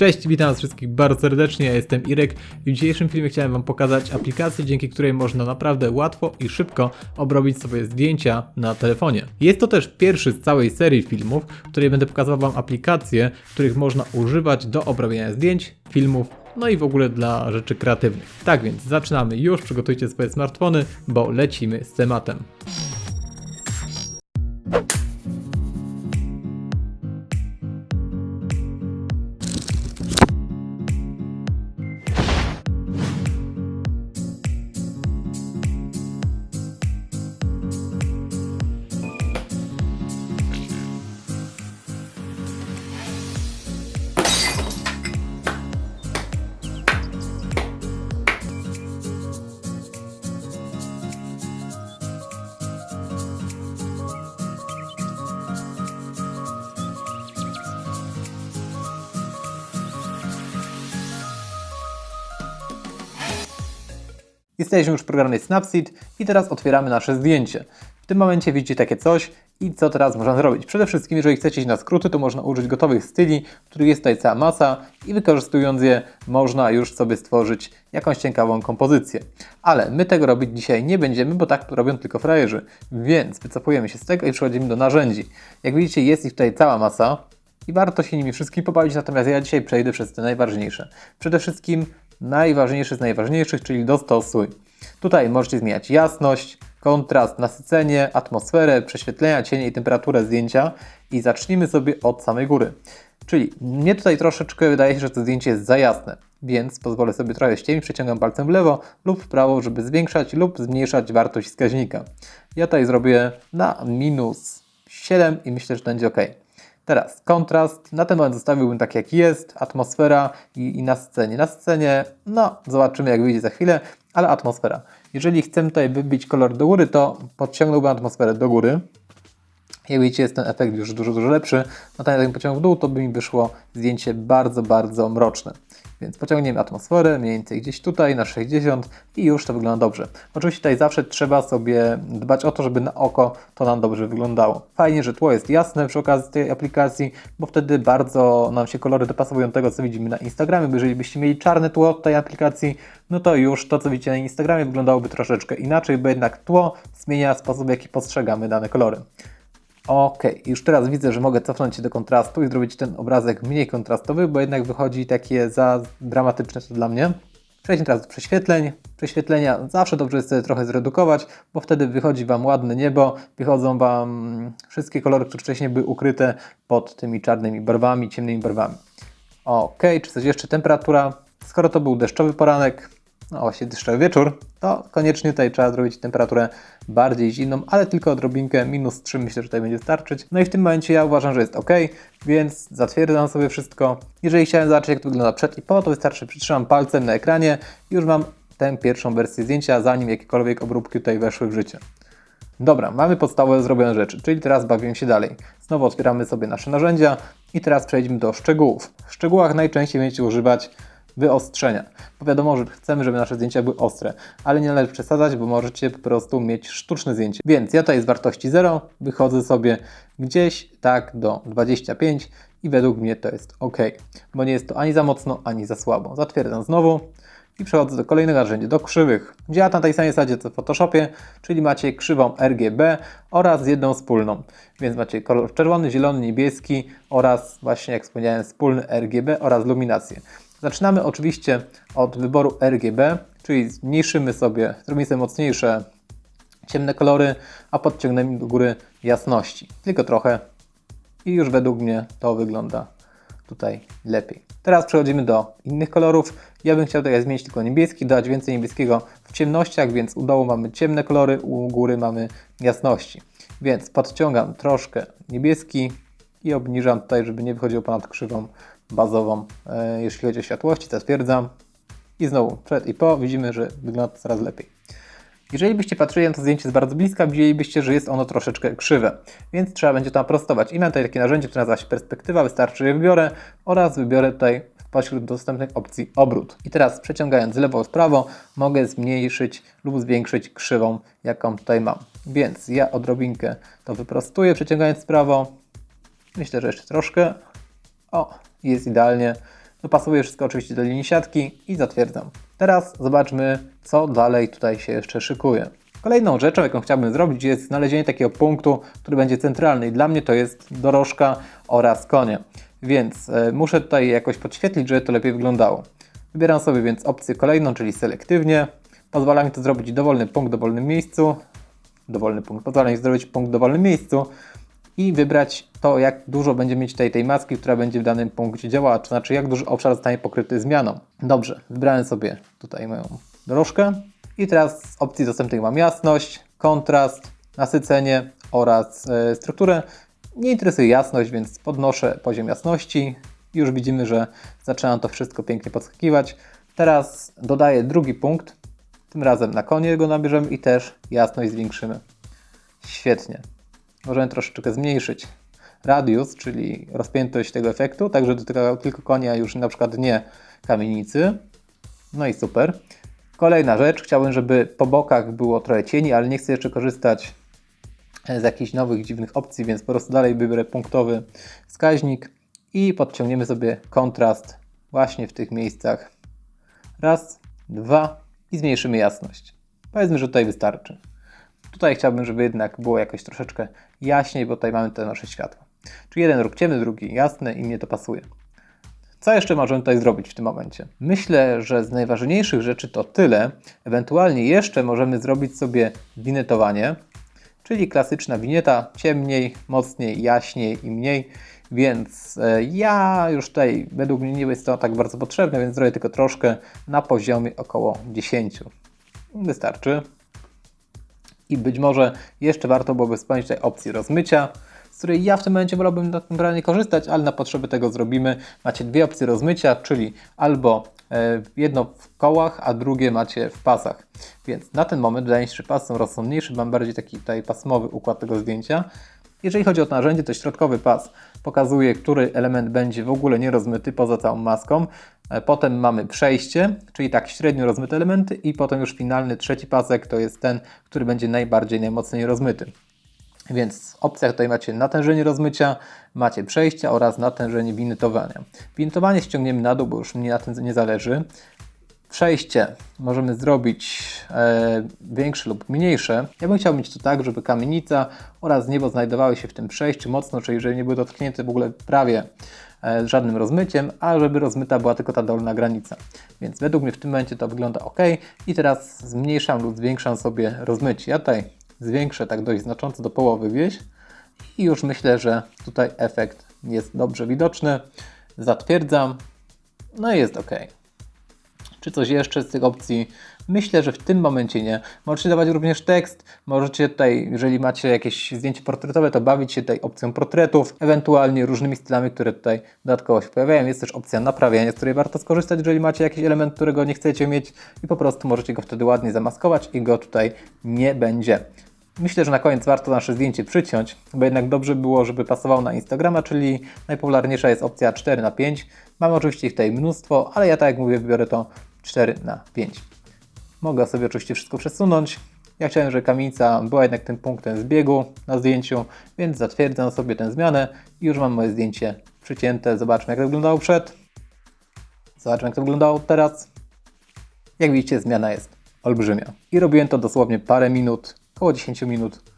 Cześć, witam was wszystkich bardzo serdecznie, ja jestem Irek i w dzisiejszym filmie chciałem wam pokazać aplikację, dzięki której można naprawdę łatwo i szybko obrobić sobie zdjęcia na telefonie. Jest to też pierwszy z całej serii filmów, w której będę pokazywał wam aplikacje, których można używać do obrabiania zdjęć, filmów, no i w ogóle dla rzeczy kreatywnych. Tak więc zaczynamy już, przygotujcie swoje smartfony, bo lecimy z tematem. Jesteśmy już w programie Snapseed i teraz otwieramy nasze zdjęcie. W tym momencie widzicie takie coś i co teraz można zrobić? Przede wszystkim, jeżeli chcecie iść na skróty, to można użyć gotowych styli, których jest tutaj cała masa i wykorzystując je można już sobie stworzyć jakąś ciekawą kompozycję. Ale my tego robić dzisiaj nie będziemy, bo tak robią tylko frajerzy. Więc wycofujemy się z tego i przechodzimy do narzędzi. Jak widzicie jest ich tutaj cała masa i warto się nimi wszystkimi pobawić, natomiast ja dzisiaj przejdę przez te najważniejsze. Przede wszystkim najważniejszy z najważniejszych, czyli dostosuj. Tutaj możecie zmieniać jasność, kontrast, nasycenie, atmosferę, prześwietlenia, cienie i temperaturę zdjęcia i zacznijmy sobie od samej góry. Czyli mnie tutaj troszeczkę wydaje się, że to zdjęcie jest za jasne, więc pozwolę sobie trochę ściemić, przeciągam palcem w lewo lub w prawo, żeby zwiększać lub zmniejszać wartość wskaźnika. Ja tutaj zrobię na minus 7 i myślę, że będzie ok. Teraz kontrast. Na ten moment zostawiłbym tak jak jest, atmosfera i, i nasycenie. Nasycenie, no zobaczymy jak wyjdzie za chwilę, ale atmosfera. Jeżeli chcemy tutaj wybić kolor do góry, to podciągnąłbym atmosferę do góry. Jak widzicie jest ten efekt już dużo, dużo lepszy. Natomiast jak pociągnął w dół, to by mi wyszło zdjęcie bardzo, bardzo mroczne. Więc pociągniemy atmosferę mniej więcej gdzieś tutaj na 60 i już to wygląda dobrze. Oczywiście tutaj zawsze trzeba sobie dbać o to, żeby na oko to nam dobrze wyglądało. Fajnie, że tło jest jasne przy okazji tej aplikacji, bo wtedy bardzo nam się kolory dopasowują do tego, co widzimy na Instagramie, bo jeżeli byście mieli czarne tło tej aplikacji, no to już to, co widzicie na Instagramie wyglądałoby troszeczkę inaczej, bo jednak tło zmienia sposób, w jaki postrzegamy dane kolory. Ok, już teraz widzę, że mogę cofnąć się do kontrastu i zrobić ten obrazek mniej kontrastowy, bo jednak wychodzi takie za dramatyczne to dla mnie. Przejdźmy teraz do prześwietleń. Prześwietlenia zawsze dobrze jest sobie trochę zredukować, bo wtedy wychodzi Wam ładne niebo, wychodzą Wam wszystkie kolory, które wcześniej były ukryte pod tymi czarnymi barwami, ciemnymi barwami. Ok, czy coś jeszcze? Temperatura. Skoro to był deszczowy poranek, no właśnie deszczowy wieczór, to koniecznie tutaj trzeba zrobić temperaturę bardziej zimną, ale tylko odrobinkę, minus 3 myślę, że tutaj będzie starczyć. No i w tym momencie ja uważam, że jest ok, więc zatwierdzam sobie wszystko. Jeżeli chciałem zobaczyć jak to wygląda przed i po, to wystarczy przytrzymam palcem na ekranie i już mam tę pierwszą wersję zdjęcia, zanim jakiekolwiek obróbki tutaj weszły w życie. Dobra, mamy podstawowe zrobione rzeczy, czyli teraz bawimy się dalej. Znowu otwieramy sobie nasze narzędzia i teraz przejdźmy do szczegółów. W szczegółach najczęściej będziecie używać wyostrzenia. Bo wiadomo, że chcemy, żeby nasze zdjęcia były ostre, ale nie należy przesadzać, bo możecie po prostu mieć sztuczne zdjęcie. Więc ja tutaj z wartości 0 wychodzę sobie gdzieś tak do 25 i według mnie to jest ok, bo nie jest to ani za mocno, ani za słabo. Zatwierdzam znowu i przechodzę do kolejnego narzędzia, do krzywych. Działa na tej samej zasadzie co w Photoshopie, czyli macie krzywą RGB oraz jedną wspólną. Więc macie kolor czerwony, zielony, niebieski oraz właśnie jak wspomniałem wspólny RGB oraz luminację. Zaczynamy oczywiście od wyboru RGB, czyli zmniejszymy sobie, zrobimy sobie mocniejsze ciemne kolory, a podciągniemy do góry jasności. Tylko trochę i już według mnie to wygląda tutaj lepiej. Teraz przechodzimy do innych kolorów. Ja bym chciał tutaj zmienić tylko niebieski, dać więcej niebieskiego w ciemnościach, więc u dołu mamy ciemne kolory, u góry mamy jasności. Więc podciągam troszkę niebieski i obniżam tutaj, żeby nie wychodziło ponad krzywą bazową, e, jeśli chodzi o światłości, zatwierdzam. I znowu przed i po widzimy, że wygląda coraz lepiej. Jeżeli byście patrzyli na to zdjęcie z bardzo bliska, widzielibyście, że jest ono troszeczkę krzywe, więc trzeba będzie to naprostować. I mam tutaj takie narzędzie, które nazywa się perspektywa, wystarczy je wybiorę oraz wybiorę tutaj pośród dostępnych opcji obrót. I teraz przeciągając lewo w prawo mogę zmniejszyć lub zwiększyć krzywą, jaką tutaj mam. Więc ja odrobinkę to wyprostuję, przeciągając w prawo. Myślę, że jeszcze troszkę. O, jest idealnie. Dopasowuję wszystko oczywiście do linii siatki i zatwierdzam. Teraz zobaczmy, co dalej tutaj się jeszcze szykuje. Kolejną rzeczą, jaką chciałbym zrobić, jest znalezienie takiego punktu, który będzie centralny. I dla mnie to jest dorożka oraz konie. Więc e, muszę tutaj jakoś podświetlić, żeby to lepiej wyglądało. Wybieram sobie więc opcję kolejną, czyli selektywnie. Pozwala mi to zrobić dowolny punkt w dowolnym miejscu. Dowolny punkt. Pozwala mi zrobić punkt w dowolnym miejscu i wybrać to, jak dużo będzie mieć tutaj tej maski, która będzie w danym punkcie działała, to znaczy jak duży obszar zostanie pokryty zmianą. Dobrze, wybrałem sobie tutaj moją dorożkę i teraz z opcji dostępnych mam jasność, kontrast, nasycenie oraz e, strukturę. Nie interesuje jasność, więc podnoszę poziom jasności. Już widzimy, że zaczyna to wszystko pięknie podskakiwać. Teraz dodaję drugi punkt, tym razem na konie go nabierzemy i też jasność zwiększymy. Świetnie możemy troszeczkę zmniejszyć radius, czyli rozpiętość tego efektu, tak że dotyka tylko konia, już na przykład nie kamienicy. No i super. Kolejna rzecz, chciałbym, żeby po bokach było trochę cieni, ale nie chcę jeszcze korzystać z jakichś nowych, dziwnych opcji, więc po prostu dalej wybiorę punktowy wskaźnik i podciągniemy sobie kontrast właśnie w tych miejscach. Raz, dwa i zmniejszymy jasność. Powiedzmy, że tutaj wystarczy. Tutaj chciałbym, żeby jednak było jakoś troszeczkę jaśniej, bo tutaj mamy te nasze światła. Czyli jeden róg ciemny, drugi jasny i mnie to pasuje. Co jeszcze możemy tutaj zrobić w tym momencie? Myślę, że z najważniejszych rzeczy to tyle. Ewentualnie jeszcze możemy zrobić sobie winetowanie, czyli klasyczna winieta, ciemniej, mocniej, jaśniej i mniej. Więc e, ja już tutaj, według mnie nie jest to tak bardzo potrzebne, więc zrobię tylko troszkę na poziomie około 10. Wystarczy i być może jeszcze warto byłoby wspomnieć tutaj opcji rozmycia, której ja w tym momencie wolałbym na tym nie korzystać, ale na potrzeby tego zrobimy. Macie dwie opcje rozmycia, czyli albo e, jedno w kołach, a drugie macie w pasach. Więc na ten moment wydaje mi się, że pasy są rozsądniejsze, mam bardziej taki tutaj pasmowy układ tego zdjęcia. Jeżeli chodzi o to narzędzie, to środkowy pas pokazuje, który element będzie w ogóle nierozmyty poza całą maską. E, potem mamy przejście, czyli tak średnio rozmyte elementy i potem już finalny trzeci pasek to jest ten, który będzie najbardziej, najmocniej rozmyty. Więc w opcjach tutaj macie natężenie rozmycia, macie przejścia oraz natężenie winytowania. Winytowanie ściągniemy na dół, bo już mnie na tym nie zależy. Przejście możemy zrobić e, większe lub mniejsze. Ja bym chciał mieć to tak, żeby kamienica oraz niebo znajdowały się w tym przejściu mocno, czyli żeby nie były dotknięte w ogóle prawie e, żadnym rozmyciem, a żeby rozmyta była tylko ta dolna granica. Więc według mnie w tym momencie to wygląda ok. I teraz zmniejszam lub zwiększam sobie rozmycie. Ja tutaj zwiększę tak dość znacząco do połowy wieś i już myślę, że tutaj efekt jest dobrze widoczny. Zatwierdzam. No i jest ok. Czy coś jeszcze z tych opcji? Myślę, że w tym momencie nie. Możecie dawać również tekst, możecie tutaj, jeżeli macie jakieś zdjęcie portretowe, to bawić się tutaj opcją portretów, ewentualnie różnymi stylami, które tutaj dodatkowo się pojawiają. Jest też opcja naprawiania, z której warto skorzystać, jeżeli macie jakiś element, którego nie chcecie mieć i po prostu możecie go wtedy ładnie zamaskować i go tutaj nie będzie. Myślę, że na koniec warto nasze zdjęcie przyciąć, bo jednak dobrze było, żeby pasowało na Instagrama, czyli najpopularniejsza jest opcja 4 na 5 Mamy oczywiście ich tutaj mnóstwo, ale ja tak jak mówię, wybiorę to 4 na 5 Mogę sobie oczywiście wszystko przesunąć. Ja chciałem, żeby kamienica była jednak tym punktem zbiegu na zdjęciu, więc zatwierdzam sobie tę zmianę i już mam moje zdjęcie przycięte. Zobaczmy, jak to wyglądało przed. Zobaczmy, jak to wyglądało teraz. Jak widzicie, zmiana jest olbrzymia. I robiłem to dosłownie parę minut, około 10 minut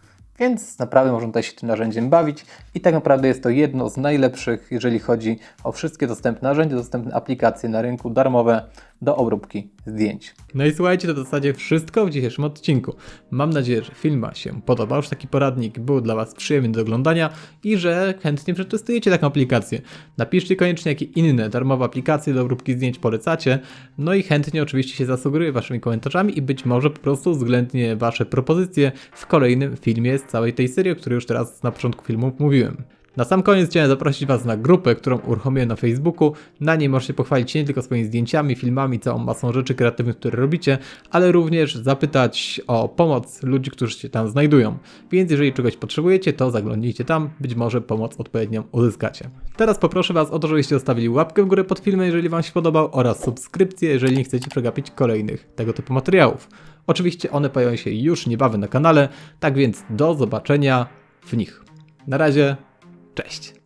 więc naprawdę można tutaj się tym narzędziem bawić i tak naprawdę jest to jedno z najlepszych, jeżeli chodzi o wszystkie dostępne narzędzia, dostępne aplikacje na rynku darmowe do obróbki zdjęć. No i słuchajcie, to w zasadzie wszystko w dzisiejszym odcinku. Mam nadzieję, że film się podobał, że taki poradnik był dla Was przyjemny do oglądania i że chętnie przetestujecie taką aplikację. Napiszcie koniecznie, jakie inne darmowe aplikacje do obróbki zdjęć polecacie, no i chętnie oczywiście się zasugeruję Waszymi komentarzami i być może po prostu uwzględnię Wasze propozycje w kolejnym filmie z całej tej serii, o której już teraz na początku filmu mówiłem. Na sam koniec chciałem zaprosić Was na grupę, którą uruchomiłem na Facebooku. Na niej możecie pochwalić się nie tylko swoimi zdjęciami, filmami, całą masą rzeczy kreatywnych, które robicie, ale również zapytać o pomoc ludzi, którzy się tam znajdują. Więc jeżeli czegoś potrzebujecie, to zaglądnijcie tam, być może pomoc odpowiednią uzyskacie. Teraz poproszę Was o to, żebyście zostawili łapkę w górę pod filmem, jeżeli Wam się podobał, oraz subskrypcję, jeżeli nie chcecie przegapić kolejnych tego typu materiałów. Oczywiście one pojawią się już niebawem na kanale, tak więc do zobaczenia w nich. Na razie, cześć!